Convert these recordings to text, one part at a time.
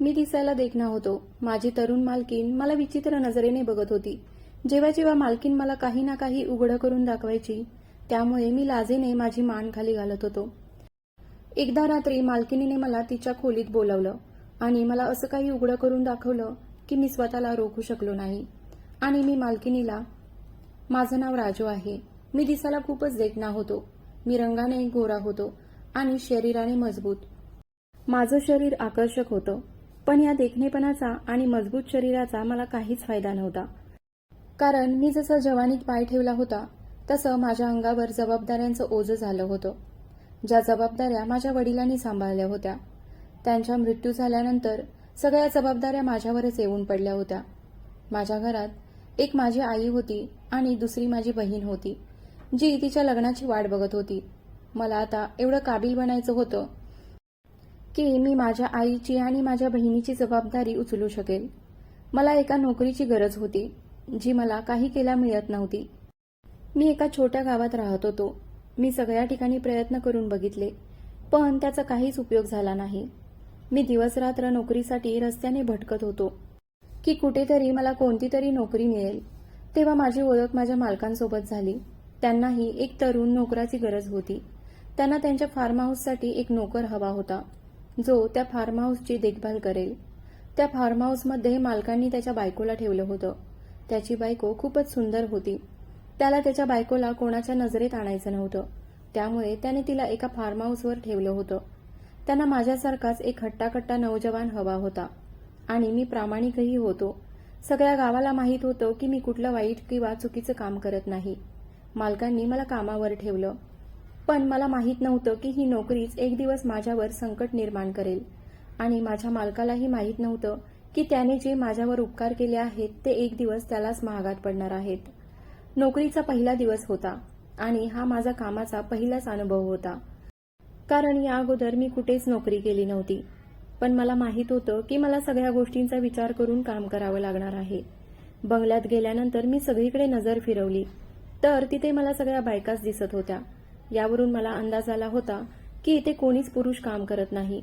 मी दिसायला देखणा होतो. माझी तरुण मालकीन मला विचित्र नजरेने बघत होती. जेव्हा जेव्हा मालकीन मला काही ना काही उघडं करून दाखवायची त्यामुळे मी लाजेने माझी मान खाली घालत होतो. एकदा रात्री मालकिनीने मला तिच्या खोलीत बोलावलं आणि मला असं काही उघडं करून दाखवलं की मी स्वतःला रोखू शकलो नाही. आणि मी मालकिनीला माझं नाव राजू आहे. मी दिसायला खूपच देखणा होतो. मी रंगाने गोरा होतो आणि शरीराने मजबूत. माझं शरीर आकर्षक होतं. पण या देखणेपणाचा आणि मजबूत शरीराचा मला काहीच फायदा नव्हता. कारण मी जसं जवानीत पाय ठेवला होता तसं माझ्या अंगावर जबाबदाऱ्यांचं ओझं झालं होतं. ज्या जबाबदाऱ्या माझ्या वडिलांनी सांभाळल्या होत्या त्यांच्या मृत्यू झाल्यानंतर सगळ्या जबाबदाऱ्या माझ्यावरच येऊन पडल्या होत्या. माझ्या घरात एक माझी आई होती आणि दुसरी माझी बहीण होती जी तिच्या लग्नाची वाट बघत होती. मला आता एवढं काबिल बनायचं होतं की मी माझ्या आईची आणि माझ्या बहिणीची जबाबदारी उचलू शकेल मला एका नोकरीची गरज होती जी मला काही केला मिळत नव्हती. मी एका छोट्या गावात राहत होतो. मी सगळ्या ठिकाणी प्रयत्न करून बघितले पण त्याचा काहीच उपयोग झाला नाही. मी दिवसरात्र नोकरीसाठी रस्त्याने भटकत होतो की कुठेतरी मला कोणती तरी नोकरी मिळेल. तेव्हा माझी ओळख माझ्या मालकांसोबत झाली. त्यांनाही एक तरुण नोकराची गरज होती. त्यांना त्यांच्या फार्म हाऊससाठी एक नोकर हवा होता. जो त्या फार्म हाऊसची देखभाल करेल. त्या फार्म हाऊसमध्ये मालकांनी त्याच्या बायकोला ठेवलं होतं. त्याची बायको खूपच सुंदर होती. त्याला त्याच्या बायकोला कोणाच्या नजरेत आणायचं नव्हतं. त्यामुळे त्याने तिला एका फार्म हाऊसवर ठेवलं होतं. त्यांना माझ्यासारखाच एक हट्टाकट्टा नौजवान हवा होता. आणि मी प्रामाणिकही होतो. सगळ्या गावाला माहीत होतं की मी कुठलं वाईट किंवा चुकीचं काम करत नाही. मालकांनी मला कामावर ठेवलं. पण मला माहीत नव्हतं की ही नोकरीच एक दिवस माझ्यावर संकट निर्माण करेल. आणि माझ्या मालकालाही माहीत नव्हतं की त्याने जे माझ्यावर उपकार केले आहेत ते एक दिवस त्यालाच महागात पडणार आहेत. नोकरीचा पहिला दिवस होता आणि हा माझा कामाचा पहिलाच अनुभव होता. कारण या अगोदर मी कुठेच नोकरी केली नव्हती. पण मला माहीत होतं की मला सगळ्या गोष्टींचा विचार करून काम करावं लागणार आहे. बंगल्यात गेल्यानंतर मी सगळीकडे नजर फिरवली. तर तिथे मला सगळ्या बायकाच दिसत होत्या. यावरून मला अंदाज आला होता की इथे कोणीच पुरुष काम करत नाही.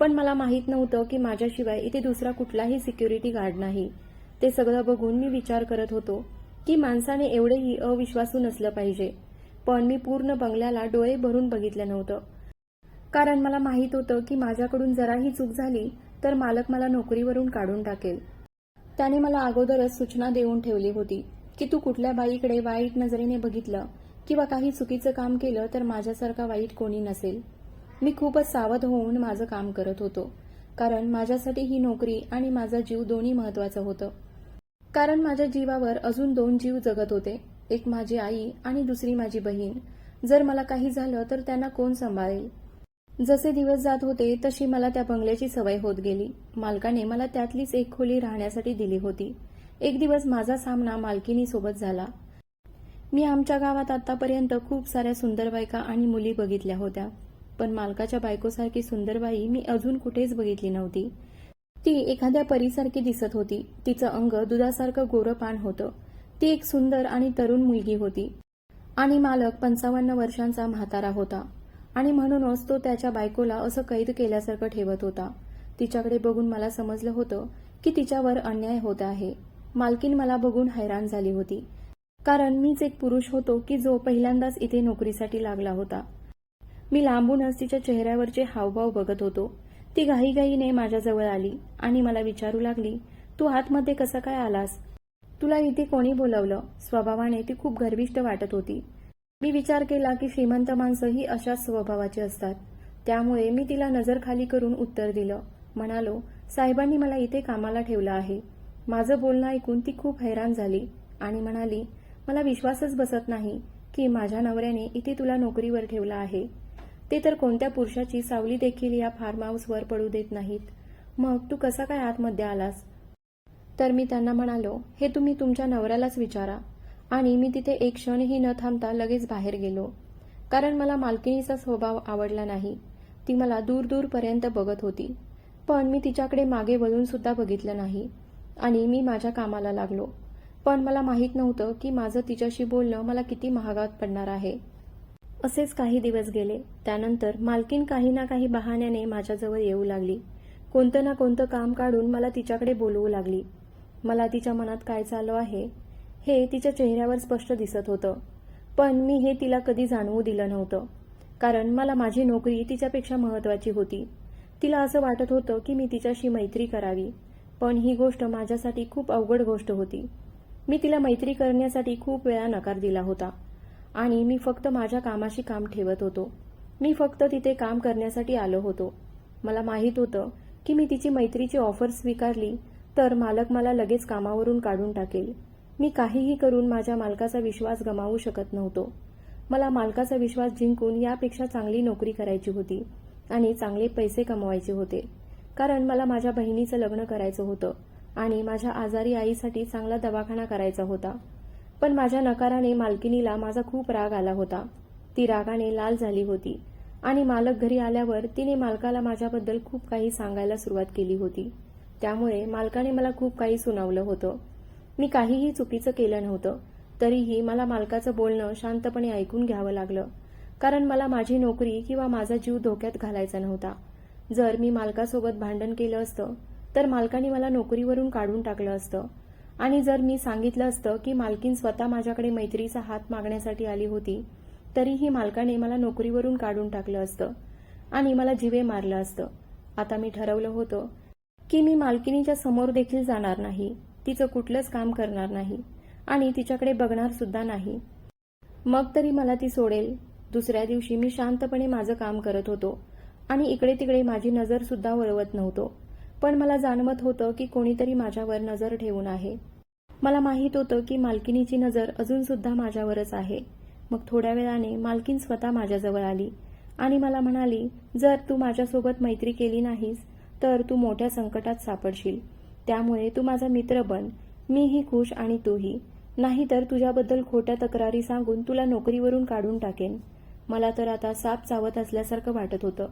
पण मला माहीत नव्हतं की माझ्याशिवाय इथे दुसरा कुठलाही सिक्युरिटी गार्ड नाही. ते सगळं बघून मी विचार करत होतो की माणसाने एवढेही अविश्वासू नसलं पाहिजे. पण मी पूर्ण बंगल्याला डोळे भरून बघितलं नव्हतं. कारण मला माहीत होतं की माझ्याकडून जराही चूक झाली तर मालक मला नोकरीवरून काढून टाकेल. त्याने मला अगोदरच सूचना देऊन ठेवली होती की तू कुठल्या बाईकडे वाईट नजरेने बघितलं किंवा काही चुकीचं काम केलं तर माझ्यासारखा वाईट कोणी नसेल. मी खूपच सावध होऊन माझं काम करत होतो. कारण माझ्यासाठी ही नोकरी आणि माझा जीव दोन्ही महत्वाचं होतं. कारण माझ्या जीवावर अजून दोन जीव जगत होते. एक माझी आई आणि दुसरी माझी बहीण. जर मला काही झालं तर त्यांना कोण सांभाळेल? जसे दिवस जात होते तशी मला त्या बंगल्याची सवय होत गेली. मालकाने मला त्यातलीच एक खोली राहण्यासाठी दिली होती. एक दिवस माझा सामना मालकिनीसोबत झाला. मी आमच्या गावात आतापर्यंत खूप साऱ्या सुंदर बायका आणि मुली बघितल्या होत्या. पण मालकाच्या बायकोसारखी सुंदर बाई मी अजून कुठेच बघितली नव्हती. ती एखाद्या परीसारखी दिसत होती. तिचं अंग दुधासारखं गोरपान होतं. ती एक सुंदर आणि तरुण मुलगी होती. आणि मालक पंचावन्न वर्षांचा म्हातारा होता. आणि म्हणूनच तो त्याच्या बायकोला असं कैद केल्यासारखं ठेवत होता. तिच्याकडे बघून मला समजलं होतं की तिच्यावर अन्याय होत आहे. मालकीन मला बघून हैराण झाली होती. कारण मीच एक पुरुष होतो की जो पहिल्यांदाच इथे नोकरीसाठी लागला होता. मी लांबूनच तिच्या चेहऱ्यावरचे हावभाव बघत होतो. ती घाईघाईने माझ्याजवळ आली आणि मला विचारू लागली तू आतमध्ये कसा काय आलास? तुला इथे कोणी बोलवलं? स्वभावाने ती खूप गर्विष्ट वाटत होती. मी विचार केला की श्रीमंत माणसं ही अशाच स्वभावाची असतात. त्यामुळे मी तिला नजर खाली करून उत्तर दिलं. म्हणालो साहेबांनी मला इथे कामाला ठेवलं आहे. माझं बोलणं ऐकून ती खूप हैराण झाली आणि म्हणाली मला विश्वासच बसत नाही की माझ्या नवऱ्याने इथे तुला नोकरीवर ठेवला आहे. ते तर कोणत्या पुरुषाची सावली देखील या फार्म हाऊसवर पडू देत नाहीत. मग तू कसा काय आतमध्ये आलास? तर मी त्यांना म्हणालो हे तुम्ही तुमच्या नवऱ्यालाच विचारा. आणि मी तिथे एक क्षणही न थांबता लगेच बाहेर गेलो. कारण मला मालकिनीचा स्वभाव आवडला नाही. ती मला दूर दूरपर्यंत बघत होती. पण मी तिच्याकडे मागे वळून सुद्धा बघितलं नाही. आणि मी माझ्या कामाला लागलो. पण मला माहीत नव्हतं की माझं तिच्याशी बोलणं मला किती महागात पडणार आहे. असेच काही दिवस गेले. त्यानंतर मालकीन काही ना काही बहाण्याने माझ्याजवळ येऊ लागली. कोणतं ना कोणतं काम काढून मला तिच्याकडे बोलवू लागली. मला तिच्या मनात काय चालू आहे हे तिच्या चेहऱ्यावर स्पष्ट दिसत होतं. पण मी हे तिला कधी जाणवू दिलं नव्हतं. कारण मला माझी नोकरी तिच्यापेक्षा महत्वाची होती. तिला असं वाटत होतं की मी तिच्याशी मैत्री करावी. पण ही गोष्ट माझ्यासाठी खूप अवघड गोष्ट होती. मी तिला मैत्री करण्यासाठी खूप वेळा नकार दिला होता. आणि मी फक्त माझ्या कामाशी काम ठेवत होतो. मी फक्त तिथे काम करण्यासाठी आलो होतो. मला माहीत होतं की मी तिची मैत्रीची ऑफर स्वीकारली तर मालक मला लगेच कामावरून काढून टाकेल. मी काहीही करून माझ्या मालकाचा विश्वास गमावू शकत नव्हतो. मला मालकाचा विश्वास जिंकून यापेक्षा चांगली नोकरी करायची होती आणि चांगले पैसे कमवायचे होते. कारण मला माझ्या बहिणीचं लग्न करायचं होतं. आणि माझ्या आजारी आईसाठी चांगला दवाखाना करायचा होता. पण माझ्या नकाराने मालकिनीला माझा खूप राग आला होता. ती रागाने लाल झाली होती आणि मालक घरी आल्यावर तिने मालकाला माझ्याबद्दल खूप काही सांगायला सुरुवात केली होती. त्यामुळे मालकाने मला खूप काही सुनावलं होतं. मी काहीही चुकीचं केलं नव्हतं. तरीही मला मालकाचं बोलणं शांतपणे ऐकून घ्यावं लागलं. कारण मला माझी नोकरी किंवा माझा जीव धोक्यात घालायचा नव्हता. जर मी मालकासोबत भांडण केलं असतं तर मालकाने मला नोकरीवरून काढून टाकलं असतं. आणि जर मी सांगितलं असतं की मालकीन स्वतः माझ्याकडे मैत्रीचा हात मागण्यासाठी आली होती तरीही मालकाने मला नोकरीवरून काढून टाकलं असतं. आणि मला जिवे मारलं असतं. आता मी ठरवलं होतं की मी मालकिनीच्या समोर देखील जाणार नाही. तिचं कुठलंच काम करणार नाही. आणि तिच्याकडे बघणार सुद्धा नाही. मग तरी मला ती सोडेल. दुसऱ्या दिवशी मी शांतपणे माझं काम करत होतो. आणि इकडे तिकडे माझी नजर सुद्धा वळवत नव्हतो. पण मला जाणवत होतं की कोणीतरी माझ्यावर नजर ठेवून आहे. मला माहीत होतं की मालकिनीची नजर अजून सुद्धा माझ्यावरच आहे. मग थोड्या वेळाने मालकीन स्वतः माझ्याजवळ आली आणि मला म्हणाली जर तू माझ्यासोबत मैत्री केली नाहीस तर तू मोठ्या संकटात सापडशील. त्यामुळे तू माझा मित्र बन. मीही खुश आणि तूही. नाहीतर तुझ्याबद्दल खोट्या तक्रारी सांगून तुला नोकरीवरून काढून टाकेन. मला तर आता साप चावत असल्यासारखं वाटत होतं.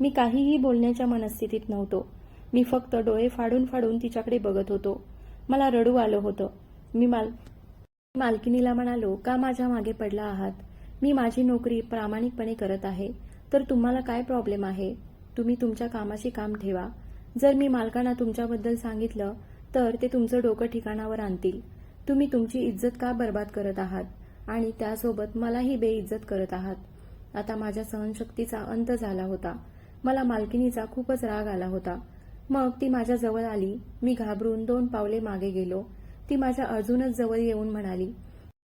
मी काहीही बोलण्याच्या मनस्थितीत नव्हतो. मी फक्त डोळे फाडून फाडून तिच्याकडे बघत होतो. मला रडू आलं होतं. मी माल मालकिनीला म्हणालो का माझ्या मागे पडला आहात? मी माझी नोकरी प्रामाणिकपणे करत आहे. तर तुम्हाला काय प्रॉब्लेम आहे? तुम्ही तुमच्या कामाशी काम ठेवा. जर मी मालकांना तुमच्याबद्दल सांगितलं तर ते तुमचं डोकं ठिकाणावर आणतील. तुम्ही तुमची इज्जत का बर्बाद करत आहात? आणि त्यासोबत मलाही बेइज्जत करत आहात. आता माझ्या सहनशक्तीचा अंत झाला होता. मला मालकिनीचा खूपच राग आला होता. मग ती माझ्या जवळ आली. मी घाबरून दोन पावले मागे गेलो. ती माझ्या अजूनच जवळ येऊन म्हणाली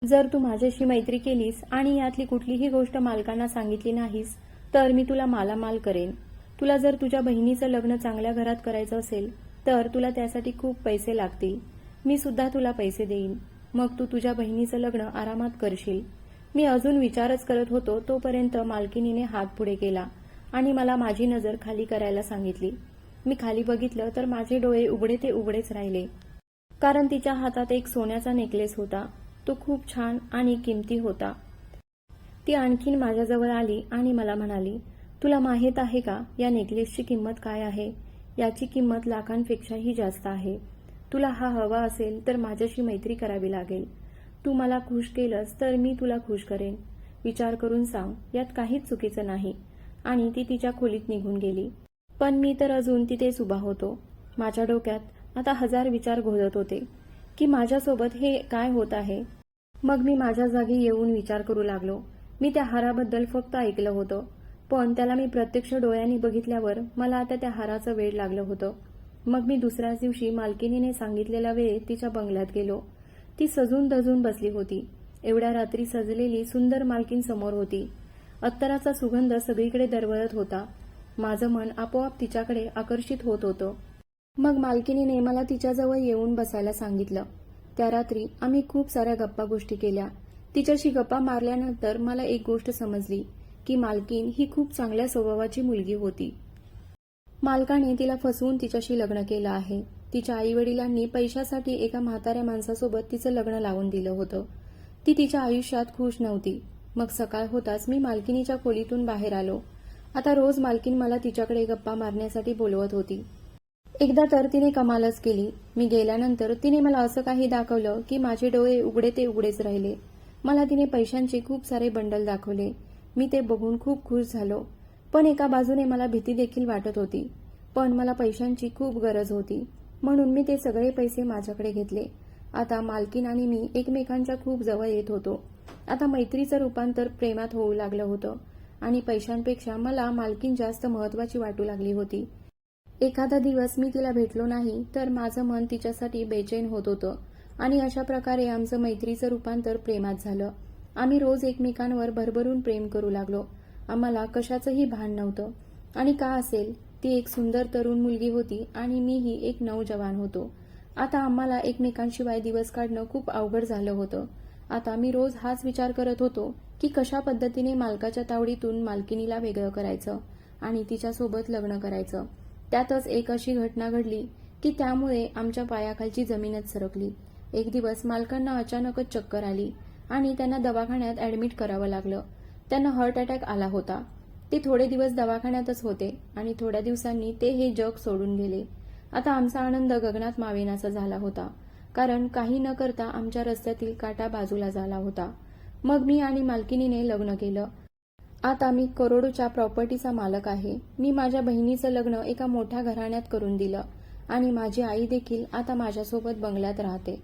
जर तू माझ्याशी मैत्री केलीस आणि यातली कुठलीही गोष्ट मालकांना सांगितली नाहीस तर मी तुला मालामाल करेन. तुला जर तुझ्या बहिणीचं लग्न चांगल्या घरात करायचं असेल तर तुला त्यासाठी खूप पैसे लागतील. मी सुद्धा तुला पैसे देईन. मग तू तुझ्या बहिणीचं लग्न आरामात करशील. मी अजून विचारच करत होतो तोपर्यंत मालकिनीने हात पुढे केला आणि मला माझी नजर खाली करायला सांगितली. मी खाली बघितलं तर माझे डोळे उघडे ते उघडेच राहिले. कारण तिच्या हातात एक सोन्याचा नेकलेस होता. तो खूप छान आणि किमती होता. ती आणखीन माझ्याजवळ आली आणि मला म्हणाली तुला माहीत आहे का या नेकलेसची किंमत काय आहे? याची किंमत लाखांपेक्षाही जास्त आहे. तुला हा हवा असेल तर माझ्याशी मैत्री करावी लागेल. तू मला खुश केलंस तर मी तुला खुश करेन. विचार करून सांग यात काहीच चुकीचं नाही. आणि ती तिच्या खोलीत निघून गेली. पण मी तर अजून तिथेच उभा होतो. माझ्या डोक्यात आता हजार विचार घोळत होते की माझ्यासोबत हे काय होत आहे? मग मी माझ्या जागी येऊन विचार करू लागलो. मी त्या हाराबद्दल फक्त ऐकलं होतं पण त्याला मी प्रत्यक्ष डोळ्यांनी बघितल्यावर मला आता त्या हाराचं वेळ लागलं होतं. मग मी दुसऱ्याच दिवशी मालकिनीने सांगितलेल्या वेळेत तिच्या बंगल्यात गेलो. ती सजून दजून बसली होती. एवढ्या रात्री सजलेली सुंदर मालकीन समोर होती. अत्तराचा सुगंध सगळीकडे दरवळत होता. माझं मन आपोआप तिच्याकडे आकर्षित होत होतं. मग मालकिनीने मला तिच्याजवळ येऊन बसायला सांगितलं. त्या रात्री आम्ही खूप साऱ्या गप्पा गोष्टी केल्या. तिच्याशी गप्पा मारल्यानंतर मला एक गोष्ट समजली की मालकीन ही खूप चांगल्या स्वभावाची मुलगी होती. मालकाने तिला फसवून तिच्याशी लग्न केलं आहे. तिच्या आई वडिलांनी पैशासाठी एका म्हाताऱ्या माणसासोबत तिचं लग्न लावून दिलं होतं. ती तिच्या आयुष्यात खुश नव्हती. मग सकाळ होताच मी मालकिनीच्या खोलीतून बाहेर आलो. आता रोज मालकीन मला तिच्याकडे गप्पा मारण्यासाठी बोलवत होती. एकदा तर तिने कमालच केली. मी गेल्यानंतर तिने मला असं काही दाखवलं की माझे डोळे उघडे ते उघडेच राहिले. मला तिने पैशांचे खूप सारे बंडल दाखवले. मी ते बघून खूप खुश झालो. पण एका बाजूने मला भीती देखील वाटत होती. पण मला पैशांची खूप गरज होती. म्हणून मी ते सगळे पैसे माझ्याकडे घेतले. आता मालकीन आणि मी एकमेकांच्या खूप जवळ येत होतो. आता मैत्रीचं रूपांतर प्रेमात होऊ लागलं होतं. आणि पैशांपेक्षा मला मालकीन जास्त महत्वाची वाटू लागली होती. एखादा दिवस मी तिला भेटलो नाही तर माझं मन तिच्यासाठी बेचैन होत होतं. आणि अशा प्रकारे आमचं मैत्रीचं रूपांतर प्रेमात झालं. आम्ही रोज एकमेकांवर भरभरून प्रेम करू लागलो. आम्हाला कशाचंही भान नव्हतं. आणि का असेल ती एक सुंदर तरुण मुलगी होती आणि मीही एक नौजवान होतो. आता आम्हाला एकमेकांशिवाय दिवस काढणं खूप अवघड झालं होतं. आता मी रोज हाच विचार करत होतो की कशा पद्धतीने मालकाच्या तावडीतून मालकिनीला वेगळं करायचं आणि तिच्यासोबत लग्न करायचं. त्यातच एक अशी घटना घडली की त्यामुळे आमच्या पायाखालची जमीनच सरकली. एक दिवस मालकांना अचानकच चक्कर आली आणि त्यांना दवाखान्यात ऍडमिट करावं लागलं. त्यांना हार्ट अटॅक आला होता. ते थोडे दिवस दवाखान्यातच होते आणि थोड्या दिवसांनी ते हे जग सोडून गेले. आता आमचा आनंद गगनात मावेनासा झाला होता. कारण काही न करता आमच्या रस्त्यातील काटा बाजूला झाला होता. मग मी आणि मालकिनीने लग्न केलं. आता मी करोडोच्या प्रॉपर्टीचा मालक आहे. मी माझ्या बहिणीचं लग्न एका मोठ्या घराण्यात करून दिलं आणि माझी आई देखील आता माझ्यासोबत बंगल्यात राहते.